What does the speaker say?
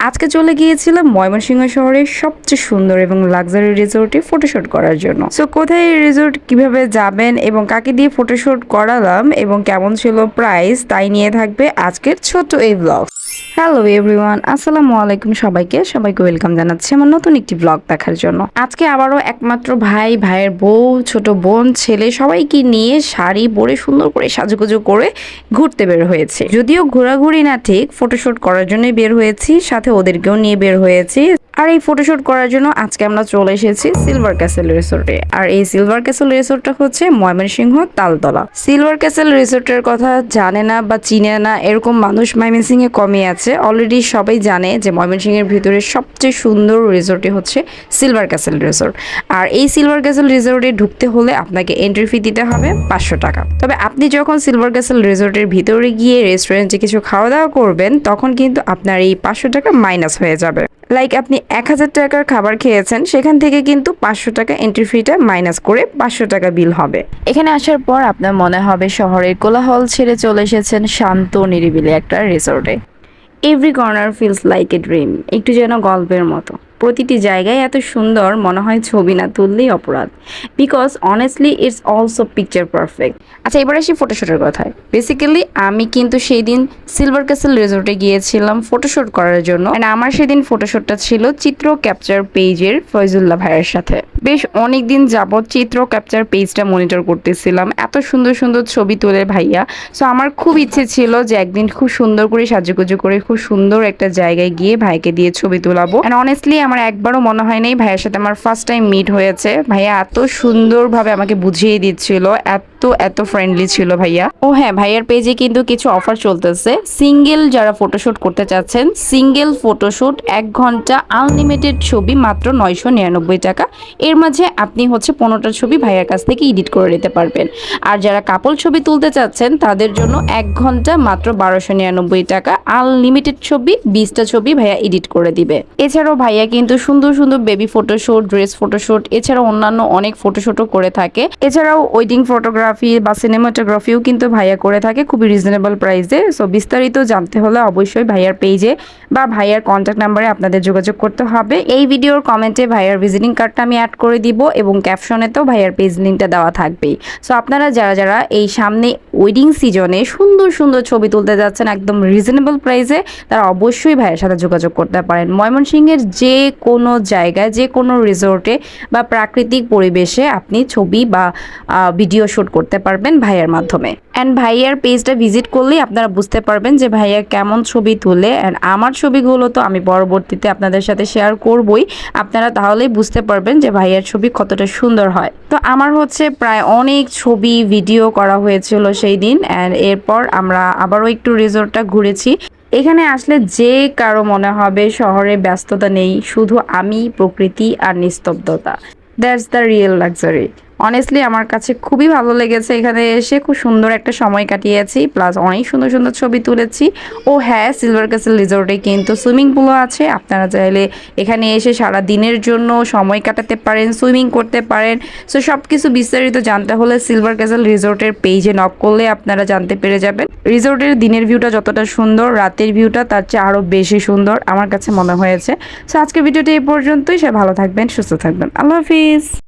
আজকে চলে গিয়েছিলাম ময়মনসিংহ শহরের সবচেয়ে সুন্দর এবং লাক্সারি রিসোর্টে ফটোশ্যুট করার জন্য। সো কোথায় এই রিসোর্ট, কীভাবে যাবেন এবং কাকে দিয়ে ফটোশ্যুট করালাম এবং কেমন ছিল প্রাইস তাই নিয়ে থাকবে আজকের ছোট এই ব্লগ হ্যালো এভরিওয়ান আসসালামু আলাইকুম সবাইকে। সবাইকে ওয়েলকাম জানাচ্ছি আমার নতুন একটি ব্লগ দেখার জন্য। আজকে আবারও একমাত্র ভাই, ভাইয়ের বউ, ছোট বোন, ছেলে সবাইকে নিয়ে শাড়ি পরে সুন্দর করে সাজুগুজু করে ঘুরতে বের হয়েছে। যদিও ঘোরাঘুরি না ঠিক ফটোশুট করার জন্যই বের হয়েছি, সাথে ওদেরকেও নিয়ে বের হয়েছি। আর এই ফটোশ্যুট করার জন্য আজকে আমরা চলে এসেছি সিলভার ক্যাসেল রিসোর্টে আর এই সিলভার ক্যাসেল রিসোর্টটা হচ্ছে ময়মনসিংহ তালতলা। সিলভার ক্যাসেল রিসোর্টের কথা জানে না বা চিনে না, এরকম মানুষ ময়মনসিংহে কমই আছে। অলরেডি সবাই জানে যে ময়মনসিংহের ভিতরে সবচেয়ে সুন্দর রিসোর্টে হচ্ছে সিলভার ক্যাসেল রিসোর্ট আর এই সিলভার ক্যাসেল রিসোর্টে ঢুকতে হলে আপনাকে এন্ট্রি ফি দিতে হবে পাঁচশো টাকা। তবে আপনি যখন সিলভার ক্যাসেল রিসোর্টের ভিতরে গিয়ে রেস্টুরেন্টে কিছু খাওয়া দাওয়া করবেন, তখন কিন্তু আপনার এই পাঁচশো টাকা মাইনাস হয়ে যাবে। লাইক আপনি এক হাজার টাকার খাবার খেয়েছেন, সেখান থেকে কিন্তু পাঁচশো টাকা এন্ট্রি ফিটা মাইনাস করে পাঁচশো টাকা বিল হবে। এখানে আসার পর আপনার মনে হবে শহরের কোলাহল ছেড়ে চলে এসেছেন শান্ত, নিরিবিলি একটা রিসোর্টে every corner feels like a dream একটু যেন গল্পের মতো। প্রতিটি জায়গায় এত সুন্দর মনে হয় ছবি না তুললেই অপরাধ। Because honestly it's also picture perfect আচ্ছা এবার আসি ফটোশ্যুটের কথায়। বেসিক্যালি আমি কিন্তু সেই দিন সিলভার ক্যাসেল রিসোর্টে গিয়েছিলাম ফটোশ্যুট করার জন্য। And আমার সেদিন ফটোশ্যুটটা ছিল চিত্র ক্যাপচার পেজের ফয়জুল্লাহ ভাইয়ের সাথে। বেশ অনেক দিন যাবৎ চিত্র ক্যাপচার পেজটা মনিটর করতেছিলাম। এত সুন্দর সুন্দর ছবি তোলে ভাইয়া। সো আমার খুব ইচ্ছে ছিল যে একদিন খুব সুন্দর করে সাজুগুজু করে খুব সুন্দর একটা জায়গায় গিয়ে ভাইকে দিয়ে ছবি তোলাবো। অ্যান্ড অনেস্টলি আমার একবারও মনে হয় নাই ভাইয়ের সাথে আমার ফার্স্ট টাইম মিট হয়েছে। ভাইয়া এত সুন্দরভাবে আমাকে বুঝিয়ে দিচ্ছিল, এত এত ফ্রেন্ডলি ছিল ভাইয়া। ও হ্যাঁ ভাইয়ার পেজে কিন্তু কিছু অফার চলতেছে। সিঙ্গেল যারা ফটোশুট করতে চাচ্ছেন সিঙ্গেল ফটোশুট এক ঘণ্টা আনলিমিটেড ছবি মাত্র নয়শো নিরানব্বই টাকা। এর মাঝে আপনি হচ্ছে পনেরোটা ছবি ভাইয়ার কাছ থেকে এডিট করে নিতে পারবেন। আর যারা কাপল ছবি তুলতে চাচ্ছেন, তাদের জন্য এক ঘণ্টা মাত্র বারোশো নিরানব্বই টাকা। আনলিমিটেড ছবি, বিশটা ছবি ভাইয়া এডিট করে দিবে। এছাড়াও ভাইয়া কিন্তু সুন্দর সুন্দর বেবি ফটোশুট ড্রেস ফটোশুট এছাড়াও অন্যান্য অনেক ফটোশুটও করে থাকে। এছাড়াও ওয়েডিং ফটোগ্রাফি বা সিনেমাটোগ্রাফিও কিন্তু ভাইয়া করে থাকে, খুবই রিজনেবল প্রাইসে সো বিস্তারিত জানতে হলে অবশ্যই ভাইয়ার পেজে বা ভাইয়ার কন্ট্যাক্ট নাম্বারে আপনাদের যোগাযোগ করতে হবে। এই ভিডিওর কমেন্টে ভাইয়ার ভিজিটিং কার্ডটা আমি অ্যাড করে দিব এবং ক্যাপশনেতেও ভাইয়ার পেজ লিঙ্কটা দেওয়া থাকবেই। সো আপনারা যারা যারা এই সামনে ওয়েডিং সিজনে সুন্দর সুন্দর ছবি তুলতে যাচ্ছেন একদম রিজনেবল প্রাইসে তারা অবশ্যই ভাইয়ের সাথে যোগাযোগ করতে পারেন। ময়মনসিংহের যে কোনো জায়গায়, যে কোনো রিসোর্টে বা প্রাকৃতিক পরিবেশে আপনি ছবি বা ভিডিও শ্যুট করতে পারবেন ভাইয়ার মাধ্যমে। অ্যান্ড ভাইয়ার পেজটা ভিজিট করলেই আপনারা বুঝতে পারবেন যে ভাইয়া কেমন ছবি তুলে অ্যান্ড আমার ছবিগুলো তো আমি পরবর্তীতে আপনাদের সাথে শেয়ার করবই। আপনারা তাহলেই বুঝতে পারবেন যে ভাইয়ার ছবি কতটা সুন্দর হয়। তো আমার হচ্ছে প্রায় অনেক ছবি ভিডিও করা হয়েছিল সেই দিন অ্যান্ড এরপর আমরা আবারও একটু রিসোর্টটা ঘুরেছি। এখানে আসলে যে কারও মনে হবে শহরে ব্যস্ততা নেই, শুধু আমি, প্রকৃতি আর নিস্তব্ধতা। That's the real luxury honestly আমার কাছে খুবই ভালো লেগেছে এখানে এসে। খুব সুন্দর একটা সময় কাটিয়েছি প্লাস অনেক সুন্দর সুন্দর ছবি তুলেছি। ও হ্যাঁ সিলভার ক্যাসেল রিসোর্টে কিন্তু সুইমিং পুলও আছে। আপনারা চাইলে এখানে এসে সারা দিনের জন্য সময় কাটাতে পারেন সুইমিং করতে পারেন। সো সব কিছু বিস্তারিত জানতে হলে সিলভার ক্যাসেল রিসোর্টের পেজে নক করলে আপনারা জানতে পেরে যাবেন। রিসোর্টের দিনের ভিউটা যতটা সুন্দর, রাতের ভিউটা তার চেয়ে আরও বেশি সুন্দর আমার কাছে মনে হয়েছে। সো আজকের ভিডিওটি এই পর্যন্তই। সে ভালো থাকবেন, সুস্থ থাকবেন। আল্লাহ হাফিজ।